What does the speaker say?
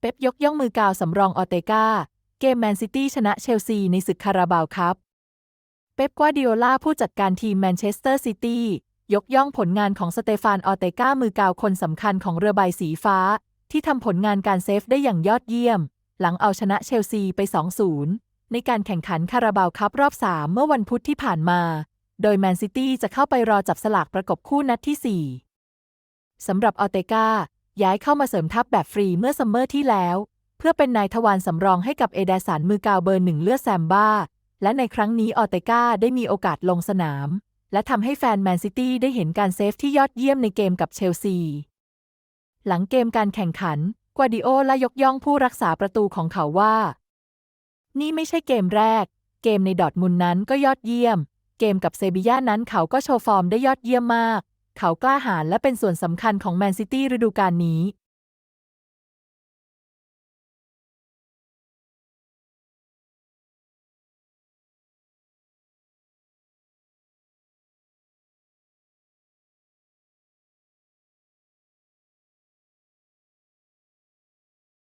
เป๊ปยกย่องมือกาวสำรองออเตกาเกมแมนซิตี้ชนะเชลซีในศึกคาราบาวครับ เป๊ปกวาดิโอลาผู้จัดการทีมแมนเชสเตอร์ซิตี้ยกย่องผลงานของสเตฟานออเตกามือกาวคนสำคัญของเรือใบสีฟ้า ที่ทำผลงานการเซฟได้อย่างยอดเยี่ยม หลังเอาชนะเชลซีไป 2-0 ในการแข่งขันคาราบาวครับรอบ 3 เมื่อวันพุธที่ผ่านมา โดยแมนซิตี้จะเข้าไปรอจับสลากประกบคู่นัดที่ 4สำหรับออเตกา ย้ายเข้ามาเสริมทัพแบบฟรีเมื่อซัมเมอร์ที่แล้ว เพื่อเป็นนายทวารสำรองให้กับเอเดสันมือกาวเบอร์หนึ่งเลือดแซมบ้า และในครั้งนี้ออเตกาได้มีโอกาสลงสนาม และทำให้แฟนแมนซิตี้ได้เห็นการเซฟที่ยอดเยี่ยมในเกมกับเชลซี หลังเกมการแข่งขันกวาดิโอแลายกย่องผู้รักษาประตูของเขาว่า นี่ไม่ใช่เกมแรก เกมในดอทมุนนั้นก็ยอดเยี่ยม เกมกับเซบีย่านั้นเขาก็โชว์ฟอร์มได้ยอดเยี่ยมมาก เขากล้าหาญและเป็นส่วนสำคัญของแมนซิตี้ฤดูกาลนี้